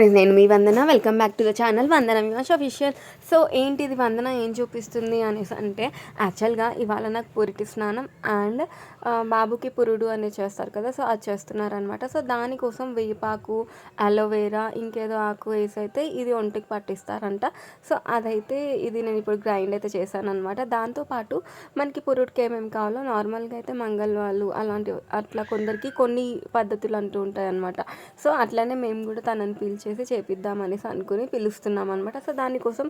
నేను మీ Vandana. Welcome back to the channel Vandana Vimash official so ఏంటి ఇది వందన? ఏం చూపిస్తుంది అనేసి అంటే యాక్చువల్గా ఇవాళ నాకు పురిటి స్నానం అండ్ బాబుకి పురుడు అనేది చేస్తారు కదా సో అది చేస్తున్నారనమాట సో దానికోసం వేపాకు అలోవేరా ఇంకేదో ఆకు వేసి అయితే ఇది ఒంటికి పట్టిస్తారంట. సో అదైతే ఇది నేను ఇప్పుడు గ్రైండ్ అయితే చేశాను అనమాట దాంతోపాటు మనకి పురుడికి ఏమేమి కావాలో నార్మల్గా అయితే మంగళవాళ్ళు అలాంటి అట్లా కొందరికి కొన్ని పద్ధతులు అంటూ ఉంటాయి అనమాట సో అట్లనే మేము కూడా తనని పిలిచి చేసి చేపిద్దామనేసి అనుకుని పిలుస్తున్నాం అనమాట సో దానికోసం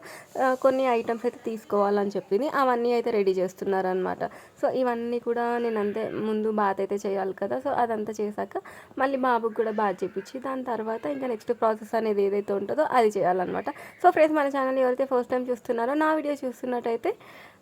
కొన్ని ఐటమ్స్ అయితే తీసుకోవాలని చెప్పింది అవన్నీ అయితే రెడీ చేస్తున్నారనమాట సో ఇవన్నీ కూడా నేను అంతే ముందు బాత్ అయితే చేయాలి కదా. సో అదంతా చేశాక మళ్ళీ బాబుకి కూడా బాత్ చేపించి దాని తర్వాత ఇంకా నెక్స్ట్ ప్రాసెస్ అనేది ఏదైతే ఉంటుందో అది చేయాలన్నమాట. సో ఫ్రెండ్స్ మన ఛానల్ ఎవరైతే ఫస్ట్ టైం చూస్తున్నారో నా వీడియో చూస్తున్నట్టయితే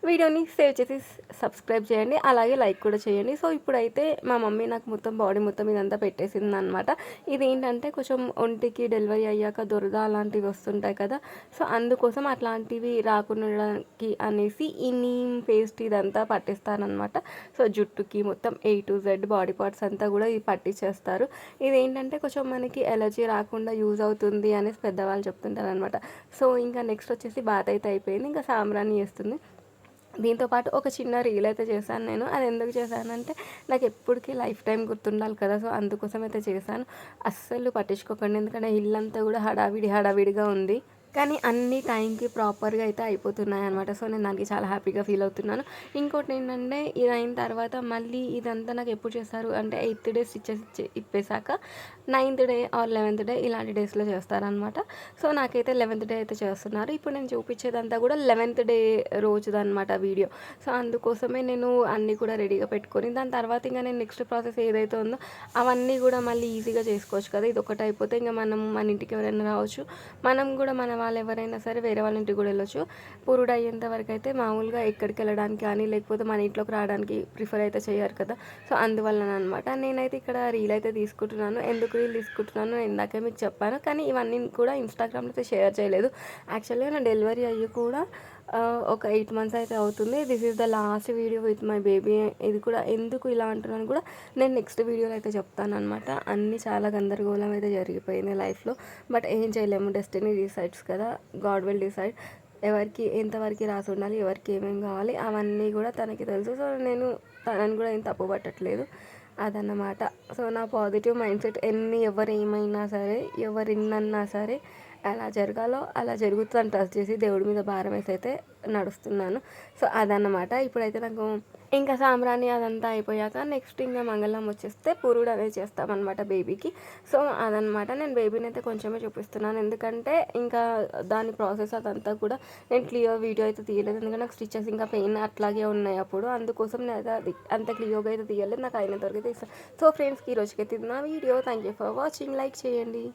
వీడియోని సేవ్ చేసి సబ్స్క్రైబ్ చేయండి. అలాగే లైక్ కూడా చేయండి. సో ఇప్పుడైతే మా మమ్మీ నాకు మొత్తం బాడీ మొత్తం ఇదంతా పెట్టేసింది అనమాట ఇది ఏంటంటే కొంచెం ఒంటికి డెలివరీ అయ్యాక దొరద అలాంటివి వస్తుంటాయి కదా. సో అందుకోసం అట్లాంటివి రాకుండా ఉండడానికి అనేసి ఈ నీమ్ పేస్ట్ ఇదంతా పట్టిస్తారనమాట సో జుట్టుకి మొత్తం A to Z body parts అంతా కూడా ఇది పట్టించేస్తారు. ఇది ఏంటంటే కొంచెం మనకి ఎలర్జీ రాకుండా యూజ్ అవుతుంది అనేసి పెద్దవాళ్ళు చెప్తుంటారు అనమాట సో ఇంకా నెక్స్ట్ వచ్చేసి బాత్ అయితే అయిపోయింది. ఇంకా సాంబ్రాణి చేస్తుంది దీంతో పాటు ఒక చిన్న రీల్ అయితే చేశాను నేను. అది ఎందుకు చేశానంటే నాకు ఎప్పటికీ లైఫ్ టైం గుర్తుండాలి కదా సో అందుకోసం అయితే చేశాను. అస్సలు పట్టించుకోకండి ఎందుకంటే ఇల్లంతా కూడా హడావిడి హడావిడిగా ఉంది. కానీ అన్ని టైంకి ప్రాపర్గా అయితే అయిపోతున్నాయి అనమాట సో నేను దానికి చాలా హ్యాపీగా ఫీల్ అవుతున్నాను. ఇంకోటి ఏంటంటే ఇది అయిన తర్వాత మళ్ళీ ఇదంతా నాకు ఎప్పుడు చేస్తారు అంటే eighth day stitches ఇప్పేశాక ninth day or eleventh day ఇలాంటి డేస్లో చేస్తారనమాట సో నాకైతే లెవెన్త్ డే అయితే చేస్తున్నారు. ఇప్పుడు నేను చూపించేదంతా కూడా లెవెన్త్ డే రోజుదనమాట వీడియో. సో అందుకోసమే నేను అన్నీ కూడా రెడీగా పెట్టుకొని దాని తర్వాత ఇంకా నేను నెక్స్ట్ ప్రాసెస్ ఏదైతే ఉందో అవన్నీ కూడా మళ్ళీ ఈజీగా చేసుకోవచ్చు కదా. ఇది ఒకటి అయిపోతే ఇంకా మనం మన ఇంటికి ఎవరైనా రావచ్చు. మనం కూడా మన వాళ్ళు ఎవరైనా సరే వేరే వాళ్ళ ఇంటికి కూడా వెళ్ళొచ్చు. పురుడు అయ్యేంత వరకు అయితే మామూలుగా ఎక్కడికి వెళ్ళడానికి కానీ లేకపోతే మన ఇంట్లోకి రావడానికి ప్రిఫర్ అయితే చేయరు కదా. సో అందువలన అనమాట నేనైతే ఇక్కడ రీల్ అయితే తీసుకుంటున్నాను. ఎందుకు రీల్ తీసుకుంటున్నాను? నేను ఇందాకే మీకు చెప్పాను. కానీ ఇవన్నీ కూడా ఇన్స్టాగ్రామ్లో అయితే షేర్ చేయలేదు. యాక్చువల్గా నా డెలివరీ అయ్యి కూడా ఒక ఎయిట్ మంత్స్ అయితే అవుతుంది. This is the last video with my baby ఇది కూడా ఎందుకు ఇలా అంటున్నాను కూడా నేను నెక్స్ట్ వీడియోలో అయితే చెప్తాను అనమాట అన్నీ చాలా గందరగోళం అయితే జరిగిపోయింది లైఫ్లో. బట్ ఏం చేయలేము డెస్టినీ డిసైడ్స్ కదా. గాడ్ విల్ డిసైడ్ ఎవరికి ఎంతవరకు రాసి ఉండాలి ఎవరికి ఏమేమి కావాలి అవన్నీ కూడా తనకి తెలుసు. సో నేను తనని కూడా ఏం తప్పు పట్టట్లేదు. అదన్నమాట. సో నా పాజిటివ్ మైండ్ సెట్ ఎన్ని ఎవరు ఏమైనా సరే ఎవరు ఎన్నన్నా సరే ఎలా జరగాలో అలా జరుగుతుందని ట్రస్ట్ చేసి దేవుడి మీద భారం వేసి అయితే నడుస్తున్నాను. సో అదన్నమాట. ఇప్పుడైతే నాకు ఇంకా సాంబ్రాణి అదంతా అయిపోయాక నెక్స్ట్ ఇంకా మంగళం వచ్చేస్తే పురుడు అనేది చేస్తామన్నమాట బేబీకి సో అదనమాట నేను బేబీని అయితే కొంచెమే చూపిస్తున్నాను. ఎందుకంటే ఇంకా దాని ప్రాసెస్ అదంతా కూడా నేను క్లియర్ వీడియో అయితే తీయలేదు. ఎందుకంటే నాకు స్టిచెస్ ఇంకా పెయిన్ అట్లాగే ఉన్నాయి అప్పుడు. అందుకోసం నేను అయితే అది అంత క్లియర్గా అయితే తీయలేదు. నాకు అయినంత వరకు అయితే ఇస్తాను సో ఫ్రెండ్స్కి ఈ రోజుకైతే నా video thank you for watching like చేయండి.